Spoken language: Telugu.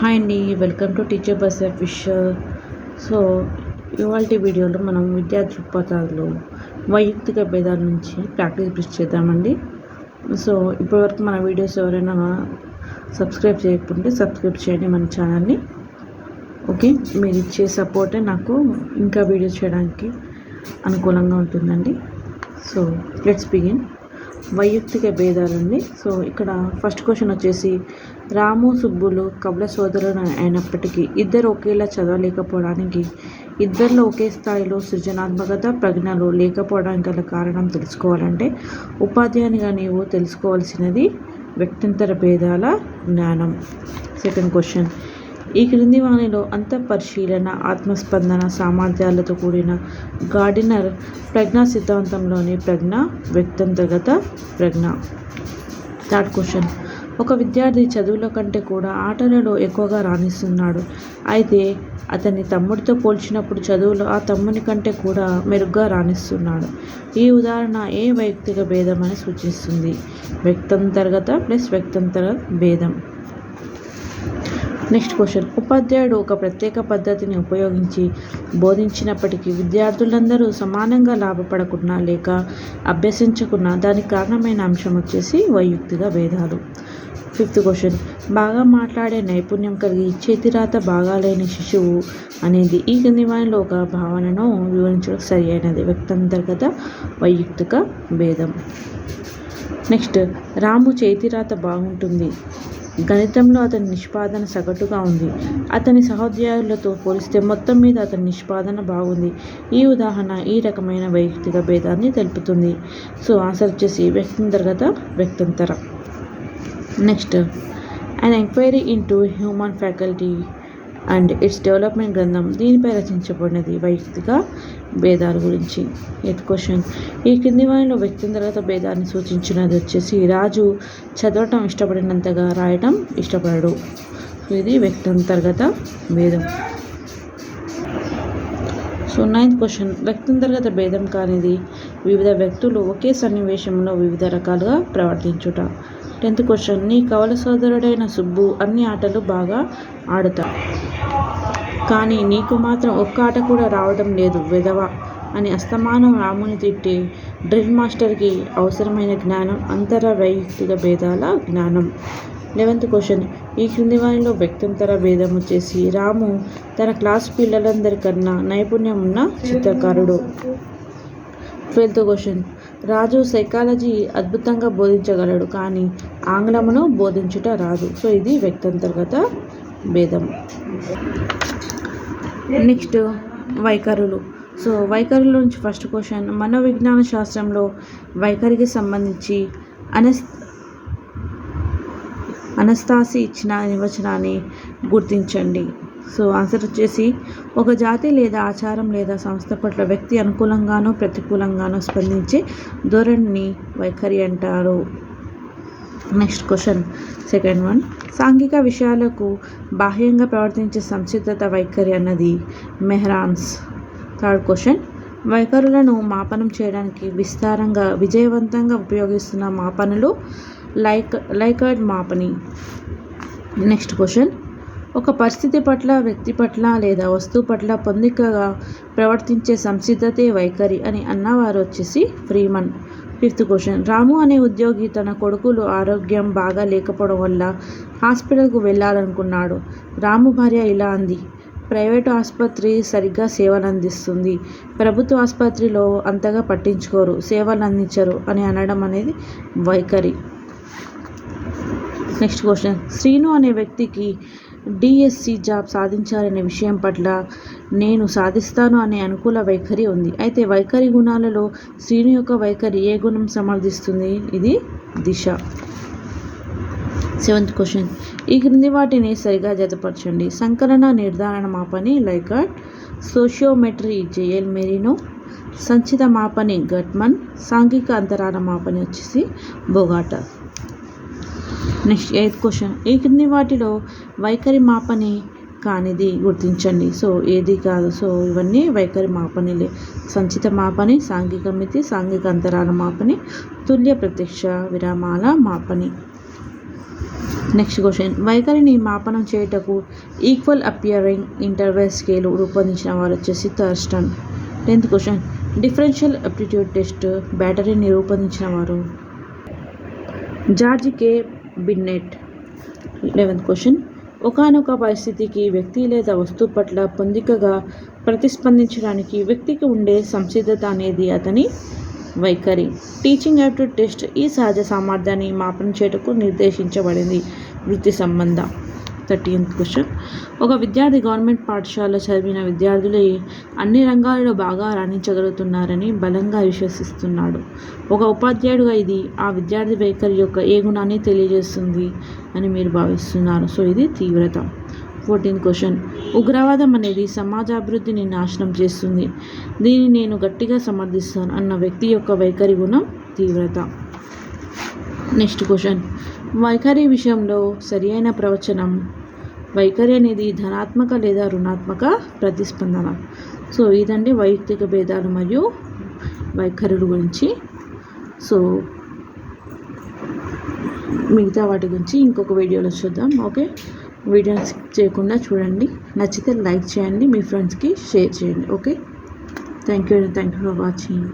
హాయ్ అండి welcome to teacher bus official. So ఇవాళ వీడియోలో మనం విద్యా దృక్పథాలు వైయక్తిక భేదాల నుంచి ప్రాక్టీస్ బ్రిడ్జ్ చేద్దామండి. సో ఇప్పటివరకు మన వీడియోస్ ఎవరైనా సబ్స్క్రైబ్ చేయకుంటే సబ్స్క్రైబ్ చేయండి మన ఛానల్ని. ఓకే మీరు ఇచ్చే సపోర్టే నాకు ఇంకా వీడియోస్ చేయడానికి అనుకూలంగా ఉంటుందండి. So let's begin. వైయక్తిక భేదాలండి సో ఇక్కడ ఫస్ట్ క్వశ్చన్ వచ్చేసి రాము సుబ్బులు కబల సోదరులు అయినప్పటికీ ఇద్దరు ఒకేలా చదవలేకపోవడానికి ఇద్దరిలో ఒకే స్థాయిలో సృజనాత్మకత ప్రజ్ఞలు లేకపోవడానికి గల కారణం తెలుసుకోవాలంటే ఉపాధ్యాయునిగా నీవు తెలుసుకోవాల్సినది వ్యక్తింతర భేదాల జ్ఞానం. సెకండ్ క్వశ్చన్ ఈ క్రింది వాణిలో అంతఃపరిశీలన ఆత్మస్పందన సామర్థ్యాలతో కూడిన గార్డినర్ ప్రజ్ఞా సిద్ధాంతంలోని ప్రజ్ఞ వ్యక్తంతర్గత ప్రజ్ఞ. థర్డ్ క్వశ్చన్ ఒక విద్యార్థి చదువుల కంటే కూడా ఆటలలో ఎక్కువగా రాణిస్తున్నాడు. అయితే అతని తమ్ముడితో పోల్చినప్పుడు చదువులో ఆ తమ్ముని కంటే కూడా మెరుగ్గా రాణిస్తున్నాడు. ఈ ఉదాహరణ ఏ వ్యక్తిగత భేదం అని సూచిస్తుంది? వ్యక్తంతర్గత ప్లస్ వ్యక్తంతర భేదం. Next question. ఉపాధ్యాయుడు ఒక ప్రత్యేక పద్ధతిని ఉపయోగించి బోధించినప్పటికీ విద్యార్థులందరూ సమానంగా లాభపడకున్నా లేక అభ్యసించకున్నా దానికి కారణమైన అంశం వచ్చేసి వైయుక్తిక భేదాలు. Fifth question. బాగా మాట్లాడే నైపుణ్యం కలిగి చేతిరాత బాగాలేని శిశువు అనేది ఈ కింది వారిలో ఒక భావనను వివరించడం సరి అయినది వ్యక్తంతర్గత వైయుక్తిక భేదం. నెక్స్ట్. రాము చేతిరాత బాగుంటుంది. గణితంలో అతని నిష్పాదన సగటుగా ఉంది. అతని సహోద్యోగులతో పోలిస్తే మొత్తం మీద అతని నిష్పాదన బాగుంది. ఈ ఉదాహరణ ఈ రకమైన వ్యక్తిగత భేదాన్ని తెలుపుతుంది. సో ఆన్సర్ వచ్చేసి వ్యక్తింతర్గత వ్యక్తంతర. Next and enquiry into human faculty and its development గ్రంథం దీనిపై రచించబడినది వైయక్తిక భేదాల గురించి. ఎయిత్ క్వశ్చన్ ఈ కింది వారిలో వ్యక్తిగత భేదాన్ని సూచించినది వచ్చేసి రాజు చదవటం ఇష్టపడినంతగా రాయటం ఇష్టపడడు. ఇది వ్యక్తంతర్గత భేదం. సో నైన్త్ క్వశ్చన్ వ్యక్తంతర్గత భేదం కానిది వివిధ వ్యక్తులు ఒకే సన్నివేశంలో వివిధ రకాలుగా ప్రవర్తించుట. Tenth question. నీ కవల సోదరుడైన సుబ్బు అన్ని ఆటలు బాగా ఆడతా కానీ నీకు మాత్రం ఒక్క ఆట కూడా రావడం లేదు విధవ అని అస్తమానం రాముని తిట్టి డ్రిల్ మాస్టర్కి అవసరమైన జ్ఞానం అంతర వైయక్తిక భేదాల జ్ఞానం. Eleventh question. ఈ క్రింది వారిలో వ్యక్తంతర భేదం వచ్చేసి రాము తన క్లాస్ పిల్లలందరికన్నా నైపుణ్యం ఉన్న చిత్రకారుడు. Twelfth question. రాజు సైకాలజీ అద్భుతంగా బోధించగలడు కానీ ఆంగ్లమును బోధించుట రాదు. సో ఇది వ్యక్తంతర్గత భేదం. నెక్స్ట్ వైఖరులు. సో వైఖరుల నుంచి ఫస్ట్ క్వశ్చన్ మనోవిజ్ఞాన శాస్త్రంలో వైఖరికి సంబంధించి అనస్ అనస్తాసి ఇచ్చిన నిర్వచనాన్ని గుర్తించండి. సో ఆన్సర్ వచ్చేసి ఒక జాతి లేదా ఆచారం లేదా సంస్థ పట్ల వ్యక్తి అనుకూలంగానో ప్రతికూలంగానో స్పందించే ధోరణిని వైఖరి అంటారు. Next question second one. సాంఘిక విషయాలకు బాహ్యంగా ప్రవర్తించే సంసిద్ధత వైఖరి అన్నది మెహ్రాన్స్. థర్డ్ క్వశ్చన్ వైఖరులను మాపనం చేయడానికి విస్తారంగా విజయవంతంగా ఉపయోగిస్తున్న మాపనలు లైక్ లైకర్డ్ మాపని. నెక్స్ట్ క్వశ్చన్ ఒక పరిస్థితి పట్ల వ్యక్తి పట్ల లేదా వస్తువు పట్ల పొందికగా ప్రవర్తించే సంసిద్ధతే వైఖరి అని అన్నవారు వచ్చేసి ఫ్రీమన్. Fifth question. రాము అనే ఉద్యోగి తన కొడుకులు ఆరోగ్యం బాగా లేకపోవడం వల్ల హాస్పిటల్కు వెళ్ళాలనుకున్నాడు. రాము భార్య ఇలా అంది. ప్రైవేటు ఆసుపత్రి సరిగ్గా సేవలు అందిస్తుంది ప్రభుత్వ ఆసుపత్రిలో అంతగా పట్టించుకోరు సేవలు అందించరు అని అనడం అనేది వైఖరి. Next question. శ్రీను అనే వ్యక్తికి డిఎస్సి జాబ్ సాధించాలనే విషయం పట్ల నేను సాధిస్తాను అనే అనుకూల వైఖరి ఉంది. అయితే వైఖరి గుణాలలో శ్రీను యొక్క వైఖరి ఏ గుణం సమర్థిస్తుంది? ఇది దిశ. Seventh question. ఈ క్రింది వాటిని సరిగా జతపరచండి. సంకలన నిర్ధారణ మాపని Likert sociometry J L Moreno సంచిత మాపని గట్మన్ సాంఘిక అంతరాల మాపని వచ్చేసి బొగాటా. Next eighth question? ఈ క్రింది వాటిలో వైఖరి మాపని కానిది గుర్తించండి. సో ఏది కాదు. సో ఇవన్నీ వైఖరి మాపనిలే. సంచిత మాపని సాంఘిక మితి సాంఘిక అంతరాల మాపని తుల్య ప్రత్యక్ష విరామాల మాపని. Next question. వైఖరిని మాపనం చేయుటకు ఈక్వల్ అపియరింగ్ ఇంటర్వెల్ స్కేల్ రూపొందించిన వారు వచ్చేసి Thurstone. Tenth question. Differential aptitude test బ్యాటరీని రూపొందించిన వారు. George K Bennett. Eleventh question. ఒకానొక పరిస్థితికి వ్యక్తి లేదా వస్తువు పట్ల పొందికగా ప్రతిస్పందించడానికి వ్యక్తికి ఉండే సంసిద్ధత అనేది అతని వైఖరి. టీచింగ్ యాప్టిట్యూడ్ టెస్ట్ ఈ సహజ సామర్థ్యాన్ని మాపనం చేయటకు నిర్దేశించబడింది. వృత్తి సంబంధ థర్టీన్త్ క్వశ్చన్. ఒక విద్యార్థి గవర్నమెంట్ పాఠశాలలో చదివిన విద్యార్థులే అన్ని రంగాలలో బాగా రాణించగలుగుతున్నారని బలంగా విశ్వసిస్తున్నాడు. ఒక ఉపాధ్యాయుడుగా ఇది ఆ విద్యార్థి వైఖరి యొక్క ఏ గుణాన్ని తెలియజేస్తుంది అని మీరు భావిస్తున్నారు. సో ఇది తీవ్రత. Fourteenth question. ఉగ్రవాదం అనేది సమాజాభివృద్ధిని నాశనం చేస్తుంది. దీన్ని నేను గట్టిగా సమర్థిస్తాను అన్న వ్యక్తి యొక్క వైఖరి గుణం తీవ్రత. Next question. వైఖరి విషయంలో సరి అయిన ప్రవచనం వైఖరి అనేది ధనాత్మక లేదా రుణాత్మక ప్రతిస్పందన. సో ఇదండి వైయక్తిక భేదాలు మరియు వైఖరుల గురించి. సో మిగతా వాటి గురించి ఇంకొక వీడియోలో చూద్దాం ఓకే? వీడియోని స్కిప్ చేయకుండా చూడండి. నచ్చితే లైక్ చేయండి మీ ఫ్రెండ్స్కి షేర్ చేయండి okay? Thank you thank you for watching.